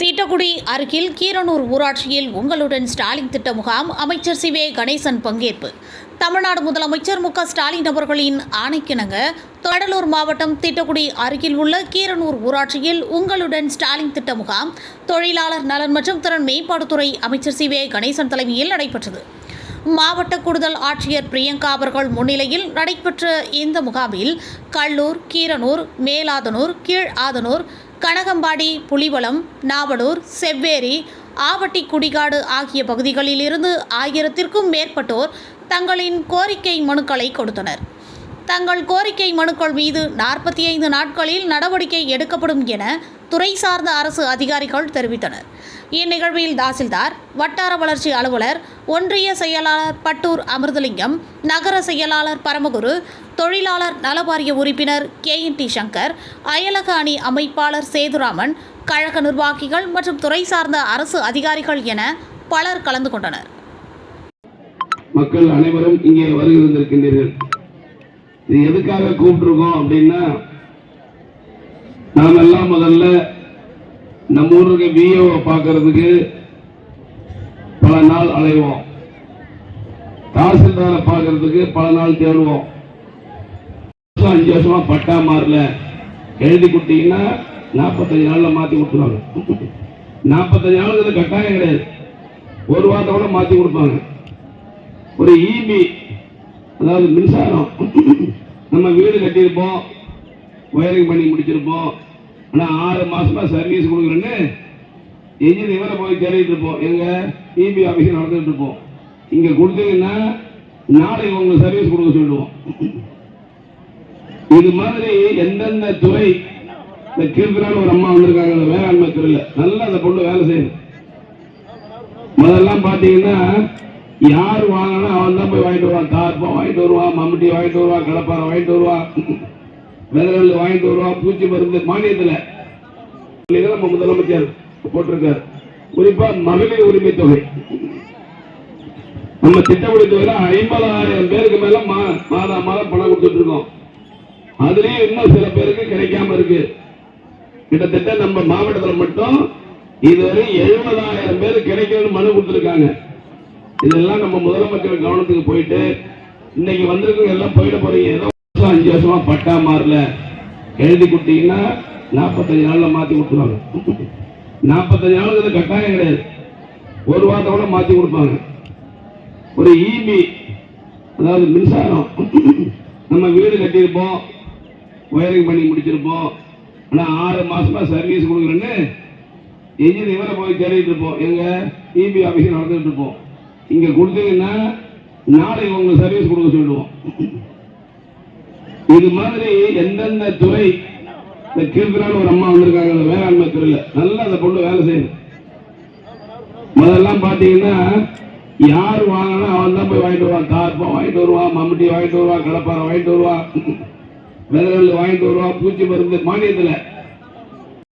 தீட்டக்குடி அருகில் கீரனூர் ஊராட்சியில் உங்களுடன் ஸ்டாலின் திட்ட முகாம். அமைச்சர் சிவே கணேசன் பங்கேற்பு. தமிழ்நாடு முதலமைச்சர் மு ஸ்டாலின் அவர்களின் ஆணைக்கிணங்க கடலூர் மாவட்டம் திட்டக்குடி அருகில் உள்ள கீரனூர் ஊராட்சியில் உங்களுடன் ஸ்டாலின் திட்ட முகாம். தொழிலாளர் நலன் மற்றும் திறன் மேம்பாட்டுத்துறை அமைச்சர் சிவே கணேசன் தலைமையில் நடைபெற்றது. மாவட்ட கூடுதல் ஆட்சியர் பிரியங்கா அவர்கள் முன்னிலையில் நடைபெற்ற இந்த முகாமில் கல்லூர் கீரனூர் மேலாதனூர் கீழ் ஆதனூர் கனகம்பாடி புலிவலம் நாவலூர் செவ்வேரி ஆவட்டி குடிகாடு ஆகிய பகுதிகளில் இருந்து ஆயிரத்திற்கும் மேற்பட்டோர் தங்களின் கோரிக்கை மனுக்களை கொடுத்தனர். தங்கள் கோரிக்கை மனுக்கள் மீது நாற்பத்தி ஐந்து நாட்களில் நடவடிக்கை எடுக்கப்படும் என துறை சார்ந்த அரசு அதிகாரிகள் தெரிவித்தனர். இந்நிகழ்வில் தாசில்தார் வட்டார வளர்ச்சி அலுவலர் ஒன்றிய செயலாளர் பட்டூர் அமிர்தலிங்கம் நகர செயலாளர் பரமகுரு தொழிலாளர் நலவாரிய உறுப்பினர் கே என் டி சங்கர் அயலக அணி அமைப்பாளர் சேதுராமன் கழக நிர்வாகிகள் மற்றும் துறை சார்ந்த அரசு அதிகாரிகள் என பலர் கலந்து கொண்டனர். மக்கள் அனைவரும் இங்கே வருகின்றிருக்கின்றீர்கள். இது எதுக்காக கூப்பிட்டுருக்கோம் அப்படின்னா நாம் எல்லாம் முதல்ல நம்ம ஊருக்கு விஓவை பார்க்கறதுக்கு பல நாள் அலைவோம். தாசில்தாரை பார்க்கறதுக்கு பல நாள் தேடுவோம். வருஷம் அஞ்சு வருஷமா பட்டா மாறல. எழுதி கொடுத்தீங்கன்னா நாற்பத்தஞ்சு நாள்ல மாத்தி கொடுத்துருவாங்க. நாற்பத்தஞ்சு நாளுக்கு கட்டாயம் கிடையாது. ஒரு வாரத்தை கூட மாத்தி கொடுப்பாங்க. ஒரு ஈபி அதாவது மின்சாரம். நம்ம வீடு கட்டியிருப்போம். ஒயரிங் பண்ணி முடிச்சிருப்போம். ஆனால் ஆறு மாசமா சர்வீஸ் கொடுக்குறேன்னு எங்கே இவரை போய் தேடிட்டு இருப்போம். எங்க இபி ஆஃபீஸ் நடந்துட்டு இருப்போம். இங்க கொடுத்தீங்கன்னா நாளைக்கு உங்களுக்கு சர்வீஸ் கொடுக்க சொல்லுவோம் இது மாதிரி எந்தெந்த துறை இந்த கீர்த்தனால ஒரு அம்மா வந்திருக்காங்க. அந்த வேளாண்மை துறையில. நல்லா அந்த பொண்ணு வேலை செய்யுது. முதல்லாம் பாத்தீங்கன்னா யார் வாங்கினா அவன் தான் போய் வாங்கிட்டு வருவான். தார்ப்பம் வாங்கிட்டு வருவான் மம்முட்டி வாங்கிட்டு வருவான் கடப்பாறை வாங்கிட்டு வருவான். விதநெல் வாங்கிட்டு வருவான் பூச்சி மருந்து மானியத்துல. நம்ம முதலமைச்சர் போட்டிருக்காரு. குறிப்பா மகளிர் உரிமை தொகை. நம்ம திட்டப்படி தொகையில ஐம்பதாயிரம் பேருக்கு மேல மா- மாதா மாதம் பணம் கொடுத்துட்டு இருக்கோம். அதுலயும் இன்னும் சில பேருக்கு கிடைக்காம இருக்கு. கிட்டத்தட்ட நம்ம மாவட்டத்துல மட்டும் இதுவரை எழுபதாயிரம் பேர் கிடைக்கணும்னு மனு கொடுத்துருக்காங்க. இதெல்லாம் நம்ம முதலமைச்சர் கவனத்துக்கு போயிட்டு இன்னைக்கு வந்திருக்கவங்க எல்லாம் போயிட போறீங்க. ஏதோ வருஷம் அஞ்சு வருஷமா பட்டா மாறல. எழுதி கொடுத்தீங்கன்னா நாற்பத்தஞ்சு நாள்ல மாத்தி கொடுத்துருவாங்க. நாற்பத்தஞ்சு நாளுக்கு கட்டாயம் கிடையாது. ஒரு வாரத்தை கூட மாத்தி கொடுப்பாங்க. ஒரு ஈபி அதாவது மின்சாரம். நம்ம வீடு கட்டியிருப்போம் ஒயரிங் பண்ணி முடிச்சிருப்போம். ஆனா ஆறு மாசமா சர்வீஸ் கொடுக்குறேன்னு என்ஜின் இவரை போய் தேடிட்டு இருப்போம். எங்க இபி ஆஃபீஸில் நடந்துகிட்டு இருப்போம். இங்க கொடுத்தீங்கன்னா நாளைக்கு உங்களுக்கு சர்வீஸ் கொடுக்க சொல்லுவோம். இது மாதிரி எந்தெந்த துறை இந்த கீர்த்தனால ஒரு அம்மா வந்திருக்காங்க அந்த வேளாண்மை துறையில. நல்லா அந்த பொண்ணு வேலை செய்யணும் முதல்லாம் பாத்தீங்கன்னா யார் வாங்கினா அவன் தான் போய் வாங்கிட்டு வருவான். தார்ப்பம் வாங்கிட்டு வருவான் மம்முட்டி வாங்கிட்டு வருவான் கடப்பாறை வாங்கிட்டு வருவான் விதநெல் வாங்கிட்டு வருவான் பூச்சி மருந்து மானியத்துல.